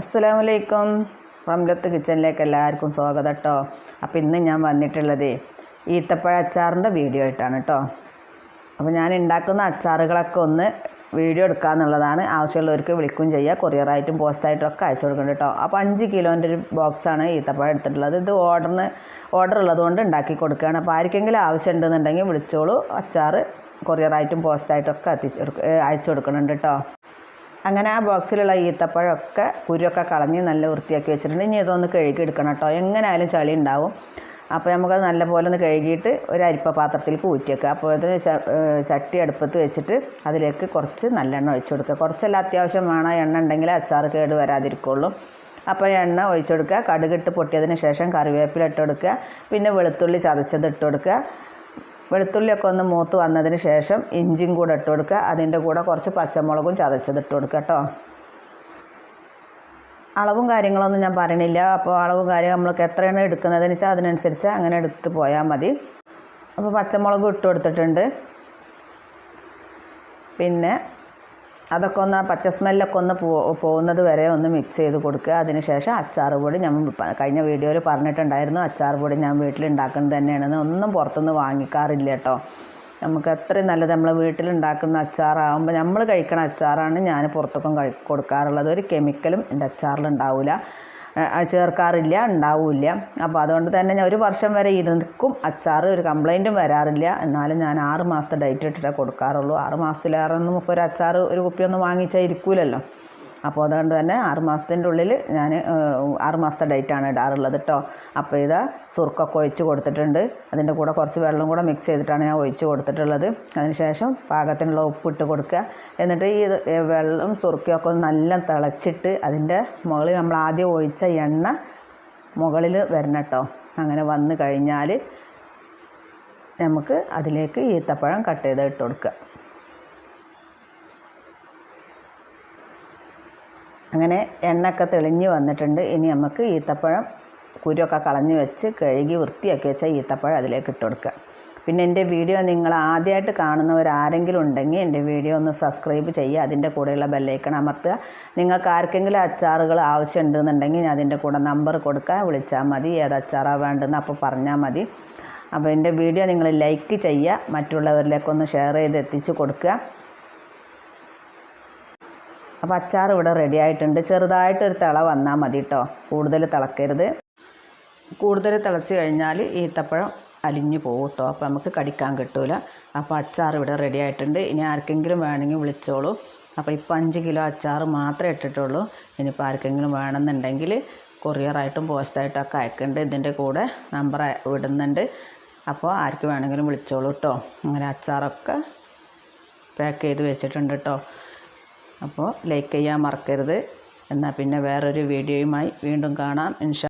അസ്സലാമു വലൈക്കും റംലത്ത് കിച്ചണിലേക്ക് എല്ലാവർക്കും സ്വാഗതം കേട്ടോ അപ്പോൾ ഇന്ന് ഞാൻ വന്നിട്ടുള്ളത് ഈത്തപ്പഴ അച്ചാറിന്റെ വീഡിയോ ആയിട്ടാണ് കേട്ടോ അപ്പോൾ ഞാൻ ഉണ്ടാക്കുന്ന അച്ചാറുകളൊക്കെ ഒന്ന് വീഡിയോ എടുക്കാമെന്നുള്ളതാണ് ആവശ്യമുള്ളവർക്ക് വിളിക്കുകയും ചെയ്യുക കൊറിയറായിട്ടും പോസ്റ്റായിട്ടും ഒക്കെ അയച്ചു കൊടുക്കുന്നുണ്ട് കേട്ടോ അപ്പോൾ അഞ്ച് കിലോന്റെ ഒരു ബോക്സാണ് ഈത്തപ്പഴം എടുത്തിട്ടുള്ളത്. ഇത് ഓർഡറിന് ഓർഡർ ഉള്ളതുകൊണ്ട് ഉണ്ടാക്കി കൊടുക്കുകയാണ്. അപ്പോൾ ആർക്കെങ്കിലും ആവശ്യം ഉണ്ടെന്നുണ്ടെങ്കിൽ വിളിച്ചോളൂ. അച്ചാറ് കൊറിയറായിട്ടും പോസ്റ്റായിട്ടും ഒക്കെ എത്തിച്ച് അയച്ചു കൊടുക്കുന്നുണ്ട് കേട്ടോ അങ്ങനെ ആ ബോക്സിലുള്ള ഈത്തപ്പഴമൊക്കെ കുരുവൊക്കെ കളഞ്ഞ് നല്ല വൃത്തിയാക്കി വെച്ചിട്ടുണ്ട്. ഇനി ഇതൊന്ന് കഴുകി എടുക്കണം കേട്ടോ. എങ്ങനെയായാലും ചളി ഉണ്ടാവും. അപ്പോൾ നമുക്കത് നല്ലപോലെ ഒന്ന് കഴുകിയിട്ട് ഒരു അരിപ്പ പാത്രത്തിലേക്ക് ഊറ്റി വെക്കുക. അപ്പോൾ ഇത് ചട്ടി അടുപ്പത്ത് വെച്ചിട്ട് അതിലേക്ക് കുറച്ച് നല്ലെണ്ണ ഒഴിച്ചു കൊടുക്കുക. കുറച്ചെല്ലാം അത്യാവശ്യം വേണം. എണ്ണ ഉണ്ടെങ്കിൽ അച്ചാർ കേട് വരാതിരിക്കുള്ളൂ. അപ്പോൾ എണ്ണ ഒഴിച്ചു കൊടുക്കുക. കടുകിട്ട് പൊട്ടിയതിന് ശേഷം കറിവേപ്പില ഇട്ട് കൊടുക്കുക. പിന്നെ വെളുത്തുള്ളി ചതച്ചത് ഇട്ട് കൊടുക്കുക. വെളുത്തുള്ളിയൊക്കെ ഒന്ന് മൂത്ത് വന്നതിന് ശേഷം ഇഞ്ചിയും കൂടെ ഇട്ട് കൊടുക്കുക. അതിന്റെ കൂടെ കുറച്ച് പച്ചമുളകും ചതച്ചത് ഇട്ട് കൊടുക്കുക കേട്ടോ. അളവും കാര്യങ്ങളൊന്നും ഞാൻ പറയണില്ല. അപ്പോൾ അളവും കാര്യം നമ്മൾക്ക് എത്രയാണ് എടുക്കുന്നതെന്ന് വെച്ചാൽ അതിനനുസരിച്ച് അങ്ങനെ എടുത്ത് പോയാൽ മതി. അപ്പോൾ പച്ചമുളകും ഇട്ട് കൊടുത്തിട്ടുണ്ട്. പിന്നെ അതൊക്കെ ഒന്ന് ആ പച്ച സ്മെല്ലൊക്കെ ഒന്ന് പോകുന്നത് വരെ ഒന്ന് മിക്സ് ചെയ്ത് കൊടുക്കുക. അതിനുശേഷം അച്ചാർ പൊടി ഞാൻ കഴിഞ്ഞ വീഡിയോയിൽ പറഞ്ഞിട്ടുണ്ടായിരുന്നു. അച്ചാർ പൊടി ഞാൻ വീട്ടിലുണ്ടാക്കുന്നത് തന്നെയാണെന്ന് ഒന്നും പുറത്തുനിന്ന് വാങ്ങിക്കാറില്ല കേട്ടോ. നമുക്ക് അത്രയും നല്ലത് നമ്മൾ വീട്ടിലുണ്ടാക്കുന്ന അച്ചാറാകുമ്പോൾ നമ്മൾ കഴിക്കുന്ന അച്ചാറാണ് ഞാൻ പുറത്തൊക്കെ കൊടുക്കാറുള്ളത്. ഒരു കെമിക്കലും എന്റെ അച്ചാറിൽ ഉണ്ടാവില്ല ചേർക്കാറില്ല ഉണ്ടാവില്ല. അപ്പോൾ അതുകൊണ്ട് തന്നെ ഞാൻ ഒരു വർഷം വരെ ഇരുക്കും. അച്ചാർ ഒരു കംപ്ലൈന്റും വരാറില്ല. എന്നാലും ഞാൻ ആറ് മാസത്തെ ഡേറ്റ് ഇട്ടിട്ടേ കൊടുക്കാറുള്ളൂ. ആറ് മാസത്തിലേറെ ഒന്നും ഇപ്പോൾ ഒരു അച്ചാർ ഒരു കുപ്പിയൊന്നും വാങ്ങിച്ചാൽ ഇരിക്കൂലല്ലോ. അപ്പോൾ അതുകൊണ്ട് തന്നെ ആറുമാസത്തിന്റെ ഉള്ളിൽ ഞാൻ ആറുമാസത്തെ ഡേറ്റാണ് ഇടാറുള്ളത് കേട്ടോ അപ്പോൾ ഇതാ സുർക്കൊക്കെ ഒഴിച്ച് കൊടുത്തിട്ടുണ്ട്. അതിന്റെ കൂടെ കുറച്ച് വെള്ളം കൂടെ മിക്സ് ചെയ്തിട്ടാണ് ഞാൻ ഒഴിച്ച് കൊടുത്തിട്ടുള്ളത്. അതിനുശേഷം പാകത്തിനുള്ള ഉപ്പിട്ട് കൊടുക്കുക. എന്നിട്ട് ഈ വെള്ളം സുർക്കയൊക്കെ ഒന്ന് നല്ല തിളച്ചിട്ട് അതിന്റെ മുകളിൽ നമ്മൾ ആദ്യം ഒഴിച്ച എണ്ണ മുകളിൽ വരണം കേട്ടോ അങ്ങനെ വന്നു കഴിഞ്ഞാൽ നമുക്ക് അതിലേക്ക് ഈത്തപ്പഴം കട്ട് ചെയ്ത് ഇട്ട് കൊടുക്കുക. അങ്ങനെ എണ്ണയൊക്കെ തെളിഞ്ഞ് വന്നിട്ടുണ്ട്. ഇനി നമുക്ക് ഈത്തപ്പഴം കുരുവൊക്കെ കളഞ്ഞ് വെച്ച് കഴുകി വൃത്തിയാക്കി വെച്ച ഈത്തപ്പഴം അതിലേക്ക് ഇട്ട് കൊടുക്കുക. പിന്നെ എന്റെ വീഡിയോ നിങ്ങൾ ആദ്യമായിട്ട് കാണുന്നവരാരെങ്കിലും ഉണ്ടെങ്കിൽ എന്റെ വീഡിയോ ഒന്ന് സബ്സ്ക്രൈബ് ചെയ്യുക. അതിന്റെ കൂടെയുള്ള ബെല്ലൈക്കൺ അമർത്തുക. നിങ്ങൾക്ക് ആർക്കെങ്കിലും അച്ചാറുകൾ ആവശ്യമുണ്ടെന്നുണ്ടെങ്കിൽ ഞാൻ അതിന്റെ കൂടെ നമ്പർ കൊടുക്കുക. വിളിച്ചാൽ മതി. ഏത് അച്ചാറാണ് വേണ്ടതെന്ന് അപ്പോൾ പറഞ്ഞാൽ മതി. അപ്പോൾ എന്റെ വീഡിയോ നിങ്ങൾ ലൈക്ക് ചെയ്യുക. മറ്റുള്ളവരിലേക്കൊന്ന് ഷെയർ ചെയ്ത് എത്തിച്ച് കൊടുക്കുക. അപ്പോൾ അച്ചാർ ഇവിടെ റെഡി ആയിട്ടുണ്ട്. ചെറുതായിട്ടൊരു തിള വന്നാൽ മതി കേട്ടോ കൂടുതൽ തിളക്കരുത്. കൂടുതൽ തിളച്ച് കഴിഞ്ഞാൽ ഈത്തപ്പഴം അലിഞ്ഞു പോകും കേട്ടോ അപ്പോൾ നമുക്ക് കടിക്കാൻ കിട്ടൂല. അപ്പോൾ അച്ചാർ ഇവിടെ റെഡി ആയിട്ടുണ്ട്. ഇനി ആർക്കെങ്കിലും വേണമെങ്കിൽ വിളിച്ചോളൂ. അപ്പോൾ ഇപ്പോൾ അഞ്ച് കിലോ അച്ചാർ മാത്രമേ ഇട്ടിട്ടുള്ളൂ. ഇനിയിപ്പോൾ ആർക്കെങ്കിലും വേണമെന്നുണ്ടെങ്കിൽ കൊറിയറായിട്ടും പോസ്റ്റായിട്ടൊക്കെ അയക്കുന്നുണ്ട് ഇതിന്റെ കൂടെ നമ്പർ വിടുന്നുണ്ട്. അപ്പോൾ ആർക്ക് വേണമെങ്കിലും വിളിച്ചോളൂ കേട്ടോ അങ്ങനെ അച്ചാറൊക്കെ പാക്ക് ചെയ്ത് വെച്ചിട്ടുണ്ട് കേട്ടോ അപ്പോൾ ലൈക്ക് ചെയ്യാൻ മറക്കരുത്. എന്നാൽ പിന്നെ വേറൊരു വീഡിയോയുമായി വീണ്ടും കാണാം. ഇൻഷാ